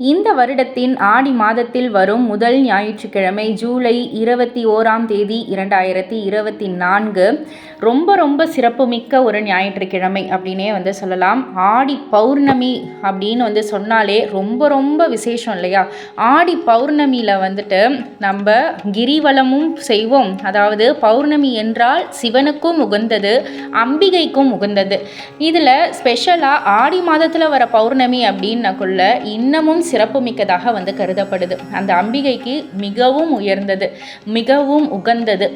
இந்த வருடத்தின் ஆடி மாதத்தில் வரும் முதல் ஞாயிற்றுக்கிழமை ஜூலை இருபத்தி ஓராம் தேதி இரண்டாயிரத்தி இருபத்தி நான்கு. ரொம்ப ரொம்ப சிறப்புமிக்க ஒரு ஞாயிற்றுக்கிழமை அப்படின்னே வந்து சொல்லலாம். ஆடி பௌர்ணமி அப்படின்னு வந்து சொன்னாலே ரொம்ப ரொம்ப விசேஷம் இல்லையா? ஆடி பௌர்ணமியில் வந்துட்டு நம்ம கிரிவலமும் செய்வோம். அதாவது பௌர்ணமி என்றால் சிவனுக்கும் உகந்தது அம்பிகைக்கும் உகந்தது. இதில் ஸ்பெஷலாக ஆடி மாதத்தில் வர பௌர்ணமி அப்படின்னக்குள்ள இன்னமும் சிறப்புமிக்கதாக வந்து கருதப்படுது. அந்த அம்பிகைக்கு மிகவும் உயர்ந்தது மிகவும் உகந்தது.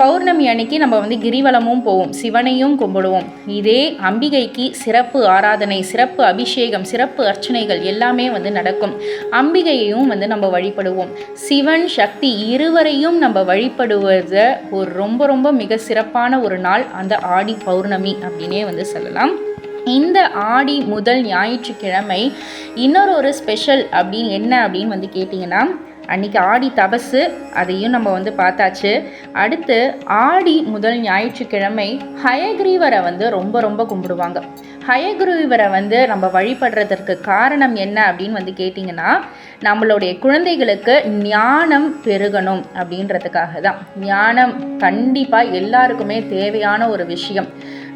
பௌர்ணமி அன்னைக்கு நம்ம வந்து கிரிவலமும் போவோம் சிவனையும் கும்பிடுவோம். இதே அம்பிகைக்கு சிறப்பு ஆராதனை சிறப்பு அபிஷேகம் சிறப்பு அர்ச்சனைகள் எல்லாமே வந்து நடக்கும். அம்பிகையையும் வந்து நம்ம வழிபடுவோம். சிவன் சக்தி இருவரையும் நம்ம வழிபடுவத ஒரு ரொம்ப ரொம்ப மிக சிறப்பான ஒரு நாள் அந்த ஆடி பௌர்ணமி அப்படின்னே வந்து சொல்லலாம். இந்த ஆடி முதல் ஞாயிற்றுக்கிழமை இன்னொரு ஒரு ஸ்பெஷல் அப்படின்னு என்ன அப்படின்னு வந்து கேட்டிங்கன்னா அன்றைக்கி ஆடி தபசு அதையும் நம்ம வந்து பார்த்தாச்சு. அடுத்து ஆடி முதல் ஞாயிற்றுக்கிழமை ஹயக்ரீவரை வந்து ரொம்ப ரொம்ப கும்பிடுவாங்க. ஹயக்ரீவரை வந்து நம்ம வழிபடுறதற்கு காரணம் என்ன அப்படின்னு வந்து கேட்டிங்கன்னா நம்மளுடைய குழந்தைகளுக்கு ஞானம் பெருகணும் அப்படின்றதுக்காக தான் ஞானம் கண்டிப்பாக எல்லாருக்குமே தேவையான ஒரு விஷயம்.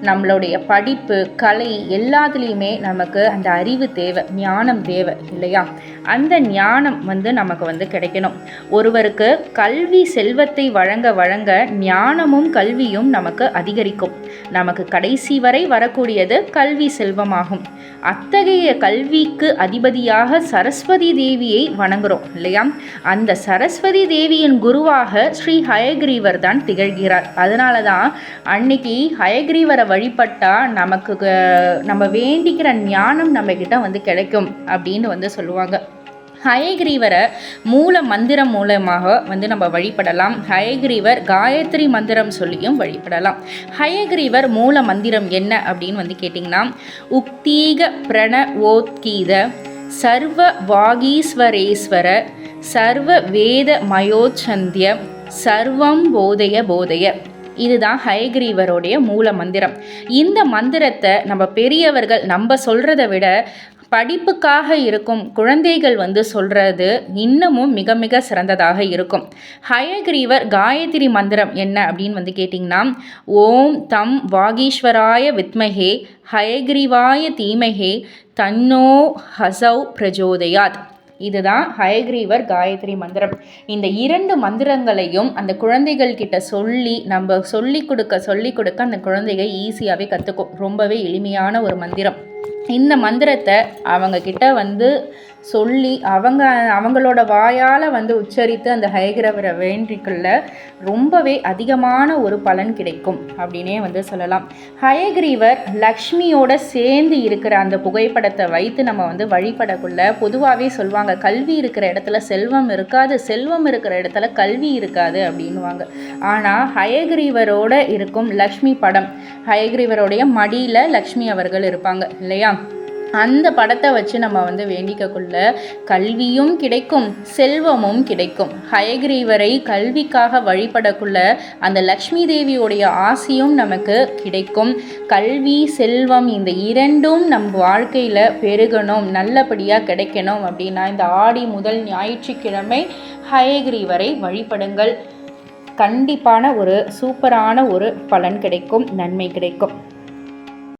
நம்மளுடைய படிப்பு கலை எல்லாத்துலேயுமே நமக்கு அந்த அறிவு தேவை ஞானம் தேவை இல்லையா? அந்த ஞானம் வந்து நமக்கு வந்து கிடைக்கணும். ஒருவருக்கு கல்வி செல்வத்தை வழங்க வழங்க ஞானமும் கல்வியும் நமக்கு அதிகரிக்கும். நமக்கு கடைசி வரை வரக்கூடியது கல்வி செல்வமாகும். அத்தகைய கல்விக்கு அதிபதியாக சரஸ்வதி தேவியை வணங்குறோம் இல்லையா? அந்த சரஸ்வதி தேவியின் குருவாக ஸ்ரீ ஹயக்ரீவர் தான் திகழ்கிறார். அதனால தான் அன்னைக்கு ஹயக்ரீவரை வழிபட்டால் நமக்கு நம்ம வேண்டிக்கிற ஞானம் நம்மக்கிட்ட வந்து கிடைக்கும் அப்படின்னு வந்து சொல்லுவாங்க. ஹயக்ரீவரை மூல மந்திரம் மூலமாக வந்து நம்ம வழிபடலாம். ஹயக்ரீவர் காயத்ரி மந்திரம் சொல்லியும் வழிபடலாம். ஹயக்ரீவர் மூல மந்திரம் என்ன அப்படின்னு வந்து கேட்டிங்கன்னா உக்தீக பிரண ஓத்கீத சர்வ வாகீஸ்வரேஸ்வர சர்வ வேத மயோச்சந்திய சர்வம் போதைய போதைய. இதுதான் ஹயக்ரீவருடைய மூல மந்திரம். இந்த மந்திரத்தை நம்ம பெரியவர்கள் நம்ம சொல்கிறத விட படிப்புக்காக இருக்கும் குழந்தைகள் வந்து சொல்கிறது இன்னமும் மிக மிக சிறந்ததாக இருக்கும். ஹயக்ரீவர் காயத்ரி மந்திரம் என்ன அப்படின்னு வந்து கேட்டிங்கன்னா ஓம் தம் வாகீஸ்வராய வித்மஹே ஹயக்ரீவாய தீமஹே தன்னோ ஹசௌ பிரஜோதயாத். இதுதான் ஹயக்ரீவர் காயத்ரி மந்திரம். இந்த இரண்டு மந்திரங்களையும் அந்த குழந்தைகள் கிட்ட சொல்லி நம்ம சொல்லி கொடுக்க சொல்லி கொடுக்க அந்த குழந்தைக ஈஸியாகவே கற்றுக்கும் ரொம்பவே எளிமையான ஒரு மந்திரம். இந்த மந்திரத்தை அவங்கக்கிட்ட வந்து சொல்லி அவங்க அவங்களோட வாயால் வந்து உச்சரித்து அந்த ஹயகிரவரை வேண்டிக்குள்ள ரொம்பவே அதிகமான ஒரு பலன் கிடைக்கும் அப்படின்னே வந்து சொல்லலாம். ஹயகிரீவர் லக்ஷ்மியோட சேர்ந்து இருக்கிற அந்த புகைப்படத்தை வைத்து நம்ம வந்து வழிபடக்குள்ள பொதுவாகவே சொல்லுவாங்க கல்வி இருக்கிற இடத்துல செல்வம் இருக்காது செல்வம் இருக்கிற இடத்துல கல்வி இருக்காது அப்படின்வாங்க ஆனால் ஹயகிரீவரோட இருக்கும் லக்ஷ்மி படம் ஹயகிரீவருடைய மடியில் லக்ஷ்மி அவர்கள் இருப்பாங்க இல்லையா? அந்த படத்தை வச்சு நம்ம வந்து வேண்டிக்கக்குள்ள கல்வியும் கிடைக்கும் செல்வமும் கிடைக்கும். ஹயகிரீவரை கல்விக்காக வழிபடக்குள்ள அந்த லக்ஷ்மி தேவியோடைய ஆசையும் நமக்கு கிடைக்கும். கல்வி செல்வம் இந்த இரண்டும் நம் வாழ்க்கையில் பெருகணும் நல்லபடியாக கிடைக்கணும் அப்படின்னா இந்த ஆடி முதல் ஞாயிற்றுக்கிழமை ஹயகிரீவரை வழிபடுங்கள். கண்டிப்பான ஒரு சூப்பரான ஒரு பலன் கிடைக்கும் நன்மை கிடைக்கும்.